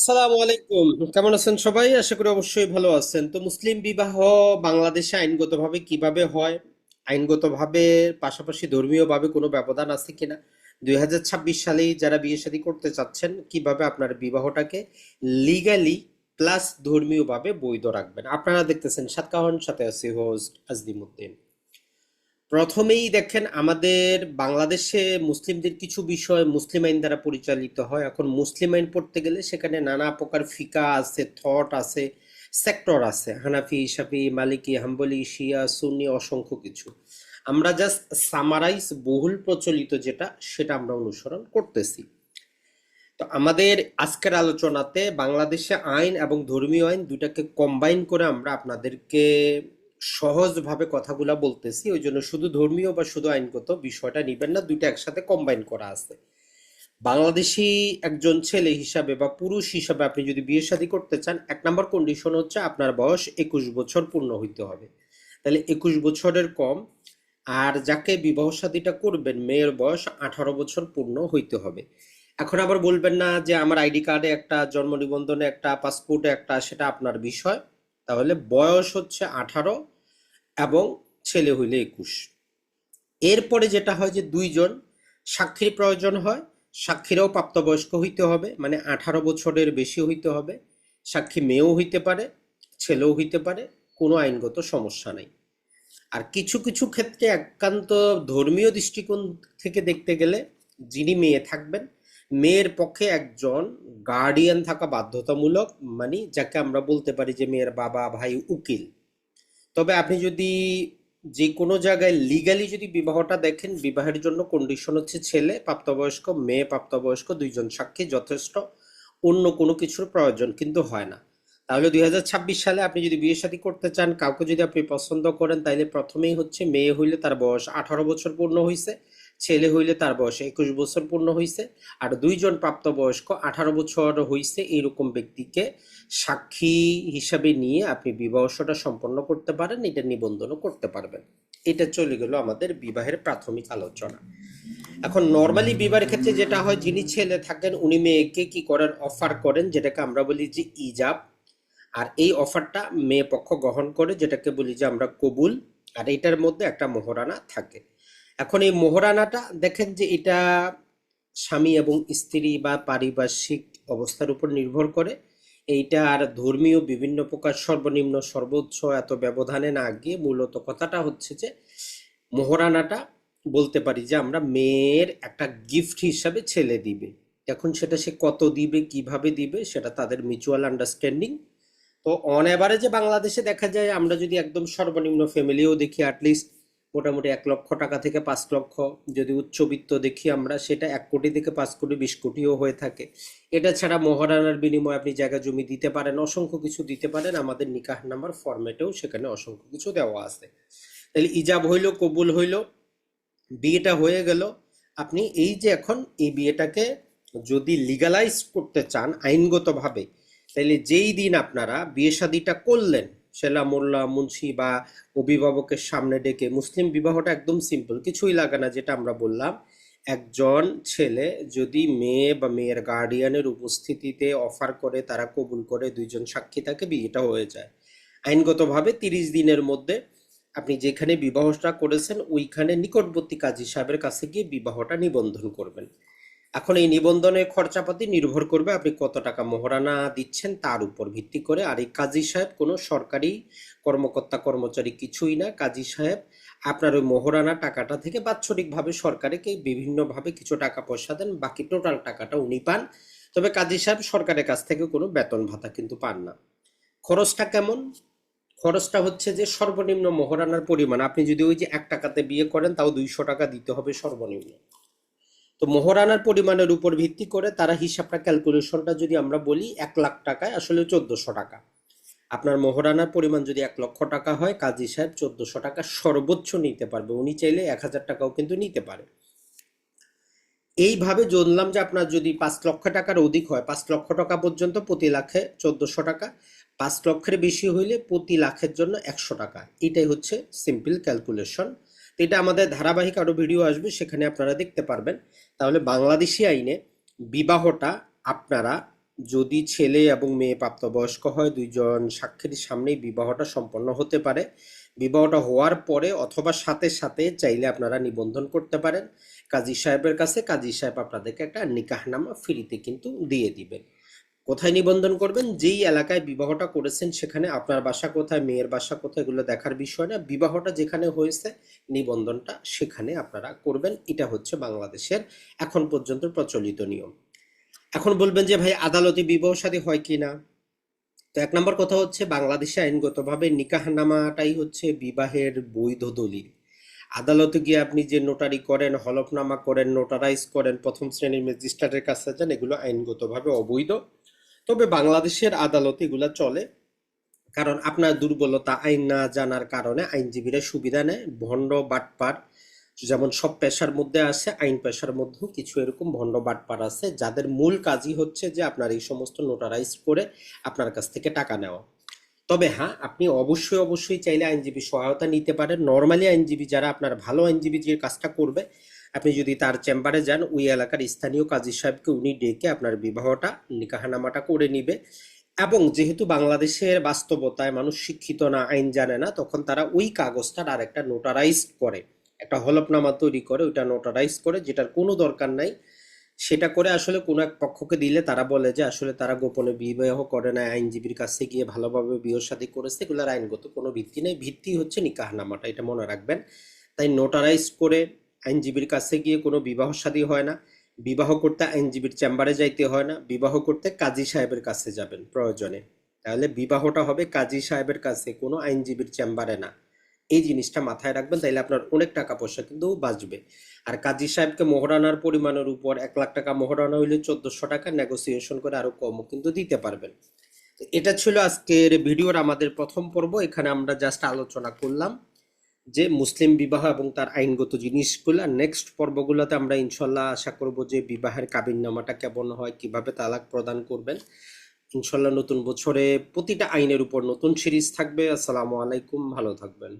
আসসালামু আলাইকুম। কেমন আছেন সবাই? আশা করি অবশ্যই ভালো আছেন। তো মুসলিম বিবাহ বাংলাদেশে আইনগতভাবে কীভাবে হয়? আইনগতভাবে পাশাপাশি ধর্মীয়ভাবে কোনো ব্যবধান আছে কিনা? দুই হাজার ছাব্বিশ সালেই যারা বিয়ে শাদী করতে চাচ্ছেন, কীভাবে আপনার বিবাহটাকে লিগ্যালি প্লাস ধর্মীয়ভাবে বৈধ রাখবেন? আপনারা দেখতেছেন সাতকাহন, সাথে আছি হোস্ট আজদিমুদ্দিন প্রথমেই দেখেন আমাদের বাংলাদেশে মুসলিমদের কিছু বিষয় মুসলিম আইন দ্বারা পরিচালিত হয়। এখন মুসলিম আইন পড়তে গেলে সেখানে নানা প্রকার ফিকা আছে থট আছে সেক্টর আছে। হানাফি, শাফি, মালিকি, হাম্বলি, শিয়া, সুন্নি, অসংখ্য কিছু। আমরা জাস্ট সামারাইজ বহুল প্রচলিত যেটা, সেটা আমরা অনুসরণ করতেছি। তো আমাদের আজকের আলোচনাতে বাংলাদেশে আইন এবং ধর্মীয় আইন দুটাকে কম্বাইন করে আমরা আপনাদেরকে সহজভাবে কথাগুলা বলতেছি, ওই জন্য শুধু ধর্মীয় বা শুধু আইনগত বিষয়টা নিবেন না, দুইটা একসাথে কম্বাইন করা আছে। বাংলাদেশি একজন ছেলে হিসাবে বা পুরুষ হিসাবে আপনি যদি বিয়ে শাদী করতে চান, এক নম্বর কন্ডিশন হচ্ছে আপনার বয়স একুশ বছর পূর্ণ হইতে হবে। তাহলে একুশ বছরের কম, আর যাকে বিবাহ শাদীটা করবেন, মেয়ের বয়স আঠারো বছর পূর্ণ হইতে হবে। এখন আবার বলবেন না যে আমার আইডি কার্ডে একটা, জন্ম নিবন্ধনে একটা, পাসপোর্টে একটা, সেটা আপনার বিষয়। তাহলে বয়স হচ্ছে আঠারো এবং ছেলে হইলে একুশ। এরপরে যেটা হয় যে দুইজন সাক্ষীর প্রয়োজন হয়, সাক্ষীরাও প্রাপ্তবয়স্ক হইতে হবে মানে আঠারো বছরের বেশি হইতে হবে, সাক্ষী মেয়েও হইতে পারে, ছেলেও হইতে পারে, কোনো আইনগত সমস্যা নেই। আর কিছু কিছু ক্ষেত্রে একান্ত ধর্মীয় দৃষ্টিকোণ থেকে দেখতে গেলে যিনি মেয়ে থাকবেন, মেয়ের পক্ষে একজন গার্ডিয়ান থাকা বাধ্যতামূলক মানে যাকে আমরা বলতে পারি যে মেয়ের বাবা, ভাই, উকিল। তবে আপনি যদি যে কোনো জায়গায় লিগালি যদি বিবাহটা দেখেন, বিবাহের জন্য কন্ডিশন হচ্ছে ছেলে, প্রাপ্তবয়স্ক, মেয়ে, প্রাপ্তবয়স্ক দুইজন সাক্ষী যথেষ্ট, অন্য কোনো কিছুর প্রয়োজন কিন্তু হয় না। তাহলে দুই হাজার ছাব্বিশ সালে আপনি যদি বিয়ে শাদী করতে চান, কাউকে যদি আপনি পছন্দ করেন তাহলে প্রথমেই হচ্ছে মেয়ে হইলে তার বয়স আঠারো বছর পূর্ণ হয়েছে ছেলে হইলে তার বয়স একুশ বছর পূর্ণ হয়েছে আর দুইজন প্রাপ্তবয়স্ক আঠারো বছর হয়েছে এইরকম ব্যক্তিকে সাক্ষী হিসাবে নিয়ে আপনি বিবাহটা সম্পন্ন করতে পারেন, এটা নিবন্ধনও করতে পারবেন। এটা চলে গেল আমাদের বিবাহের প্রাথমিক আলোচনা। এখন নর্মালি বিবাহের ক্ষেত্রে যেটা হয়, যিনি ছেলে থাকেন, উনি মেয়েকে কি করেন অফার করেন, যেটাকে আমরা বলি যে ইজাব। আর এই অফারটা মেয়ে পক্ষ গ্রহণ করে, যেটাকে বলি যে আমরা কবুল। আর এটার মধ্যে একটা মোহরানা থাকে। এখন এই মোহরানাটা দেখেন যে এটা স্বামী এবং স্ত্রী বা পারিপার্শ্বিক অবস্থার উপর নির্ভর করে। এইটা আর ধর্মীয় বিভিন্ন প্রকার সর্বনিম্ন, সর্বোচ্চ এত ব্যবধানে না গিয়ে মূলত কথাটা হচ্ছে যে মোহরানাটা বলতে পারি যে আমরা মেয়ের একটা গিফট হিসাবে ছেলে দিবে। এখন সেটা সে কত দিবে, কীভাবে দিবে সেটা তাদের মিউচুয়াল আন্ডারস্ট্যান্ডিং তো অন অ্যাভারেজে বাংলাদেশে দেখা যায় আমরা যদি একদম সর্বনিম্ন ফ্যামিলিও দেখি অ্যাটলিস্ট মোটামুটি এক লক্ষ টাকা থেকে পাঁচ লক্ষ যদি উচ্চবিত্ত দেখি আমরা, সেটা এক কোটি থেকে পাঁচ কোটি, বিশ কোটিও হয়ে থাকে। এটা ছাড়া মহারানার বিনিময়ে আপনি জায়গা জমি দিতে পারেন, অসংখ্য কিছু দিতে পারেন। আমাদের নিকাহ নাম্বার ফরম্যাটেও সেখানে অসংখ্য কিছু দেওয়া আছে। তাহলে ইজাব হইল, কবুল হইল, বিয়েটা হয়ে গেল। আপনি এই যে এখন এই বিয়েটাকে যদি লিগালাইজ করতে চান আইনগতভাবে, তাহলে যেই দিন আপনারা বিয়ে শাদিটা করলেন সেলা মোল্লা, মুন্সি বা অভিভাবকের সামনে ডেকে মুসলিম বিবাহটা একদম সিম্পল কিছুই লাগে না যেটা আমরা বললাম। একজন ছেলে যদি মেয়ে বা মেয়ের গার্ডিয়ানের উপস্থিতিতে অফার করে, তারা কবুল করে, দুইজন সাক্ষী থাকে, বিয়েটা হয়ে যায়। আইনগতভাবে তিরিশ দিনের মধ্যে আপনি যেখানে বিবাহটা করেছেন, ওইখানে নিকটবর্তী কাজী সাহেবের কাছে গিয়ে বিবাহটা নিবন্ধন করবেন। এখন এই নিবন্ধনের খরচাপাতি নির্ভর করবে আপনি কত টাকা মোহরানা দিচ্ছেন তার উপর ভিত্তি করে। আর এই কাজী সাহেব কোনো সরকারি কর্মকর্তা কর্মচারী কিছুই না। কাজী সাহেব আপনার ওই মোহরানা টাকাটা থেকে বাৎসরিকভাবে সরকারকে বিভিন্নভাবে কিছু টাকা পয়সা দেন, বাকি টোটাল টাকাটা উনি পান। তবে কাজী সাহেব সরকারের কাছ থেকে কোনো বেতন ভাতা কিন্তু পান না। খরচটা কেমন? খরচটা হচ্ছে যে সর্বনিম্ন মোহরানার পরিমাণ। আপনি যদি ওই যে এক টাকাতে বিয়ে করেন তাও দুইশো টাকা দিতে হবে সর্বনিম্ন। তো মোহরানার পরিমাণের উপর ভিত্তি করে তারা হিসাবটা ক্যালকুলেশনটা যদি আমরা বলি, এক লাখ টাকায় আসলে চোদ্দশো টাকা। আপনার মোহরানার পরিমাণ যদি এক লক্ষ টাকা হয়, কাজী সাহেব চোদ্দশো টাকা সর্বোচ্চ নিতে পারবে। উনি চাইলে এক হাজার টাকাও কিন্তু নিতে পারে। এইভাবে জানলাম যে আপনার যদি পাঁচ লক্ষ টাকার অধিক হয়, পাঁচ লক্ষ টাকা পর্যন্ত প্রতি লাখে চোদ্দশো টাকা, পাঁচ লক্ষের বেশি হইলে প্রতি লাখের জন্য একশো টাকা। এটাই হচ্ছে সিম্পল ক্যালকুলেশন এটা আমাদের ধারাবাহিক আরও ভিডিও আসবে, সেখানে আপনারা দেখতে পারবেন। তাহলে বাংলাদেশি আইনে বিবাহটা আপনারা যদি ছেলে এবং মেয়ে প্রাপ্তবয়স্ক হয়, দুইজন সাক্ষীর সামনেই বিবাহটা সম্পন্ন হতে পারে। বিবাহটা হওয়ার পরে অথবা সাথে সাথে চাইলে আপনারা নিবন্ধন করতে পারেন। কাজী সাহেবের কাছে কাজী সাহেব আপনাদেরকে একটা নিকাহনামা ফ্রিতে কিন্তু দিয়ে দিবেন। কোথায় নিবন্ধন করবেন? যেই এলাকায় বিবাহটা করেছেন সেখানে আপনার বাসা কোথায়, মেয়ের বাসা কোথায়, এগুলো দেখার বিষয় না। বিবাহটা যেখানে হয়েছে, নিবন্ধনটা সেখানে আপনারা করবেন। এটা হচ্ছে বাংলাদেশের এখন পর্যন্ত প্রচলিত নিয়ম। এখন বলবেন যে, ভাই, আদালতে বিবাহ শাদী হয় কি না? তো এক নম্বর কথা হচ্ছে, বাংলাদেশে আইনগতভাবে নিকাহনামাটাই হচ্ছে বিবাহের বৈধ দলিল। আদালতে গিয়ে আপনি যে নোটারি করেন, হলফনামা করেন নোটারাইজ করেন, প্রথম শ্রেণির ম্যাজিস্ট্রেটের কাছে যান, এগুলো আইনগতভাবে অবৈধ। তবে বাংলাদেশের আদালতে এগুলো চলে, কারণ আপনার দুর্বলতা আইন না জানার কারণে আইনজীবীরা সুবিধা নেয়, ভণ্ড বাটপার, যেমন সব পেশার মধ্যে আছে, আইন পেশার মধ্যেও কিছু এরকম ভণ্ড বাটপার আছে, যাদের মূল কাজই হচ্ছে যে আপনার এই সমস্ত নোটারাইজ করে আপনার কাছ থেকে টাকা নেওয়া। তবে হ্যাঁ আপনি অবশ্যই অবশ্যই চাইলে আইনজীবী সহায়তা নিতে পারেন। নর্মালি আইনজীবী যারা আপনার ভালো আইনজীবী যে কাজটা করবে আপনি যদি তার চেম্বারে যান, ওই এলাকার স্থানীয় কাজী সাহেবকে উনি ডেকে আপনার বিবাহটা, নিকাহানামাটা করে নিবে। এবং যেহেতু বাংলাদেশের বাস্তবতায় মানুষ শিক্ষিত না, আইন জানে না, তখন তারা ওই কাগজটার আর একটা নোটারাইজ করে। একটা হলফনামা তৈরি করে, ওইটা নোটারাইজ করে, যেটার কোনো দরকার নাই। সেটা করে আসলে কোনো এক পক্ষকে দিলে তারা বলে যে, আসলে তারা গোপনে বিবাহ করে না আইনজীবীর কাছে গিয়ে ভালোভাবে বিয়ে করেছে, এগুলোর আইনগত কোনো ভিত্তি নেই। ভিত্তি হচ্ছে নিকাহনামাটা, এটা মনে রাখবেন। তাই নোটারাইজ করে আইনজীবীর কাছে গিয়ে কোনো বিবাহ শাদী হয় না। বিবাহ করতে আইনজীবীর চেম্বারে যাইতে হয় না। বিবাহ করতে কাজী সাহেবের কাছে যাবেন প্রয়োজনে। তাহলে বিবাহটা হবে কাজী সাহেবের কাছে, কোনো আইনজীবীর চেম্বারে না। এই জিনিসটা মাথায় রাখবেন, তাইলে আপনার অনেক টাকা পয়সা কিন্তু বাঁচবে। আর কাজী সাহেবকে মোহরানার পরিমাণের উপর এক লাখ টাকা মোহরানা হইলে চোদ্দশো টাকা নেগোসিয়েশন করে আরও কমও কিন্তু দিতে পারবেন। এটা ছিল আজকের ভিডিওর আমাদের প্রথম পর্ব। এখানে আমরা জাস্ট আলোচনা করলাম। যে মুসলিম বিবাহ এবং তার আইনগত জিনিসগুলো নেক্সট পর্বগুলোতে আমরা ইনশাল্লাহ আশা করব যে বিবাহের কাবিননামাটা কেমন হয়, কীভাবে তালাক প্রদান করবেন। ইনশাল্লাহ নতুন বছরে প্রতিটা আইনের উপর নতুন সিরিজ থাকবে। আসসালামু আলাইকুম, ভালো থাকবেন।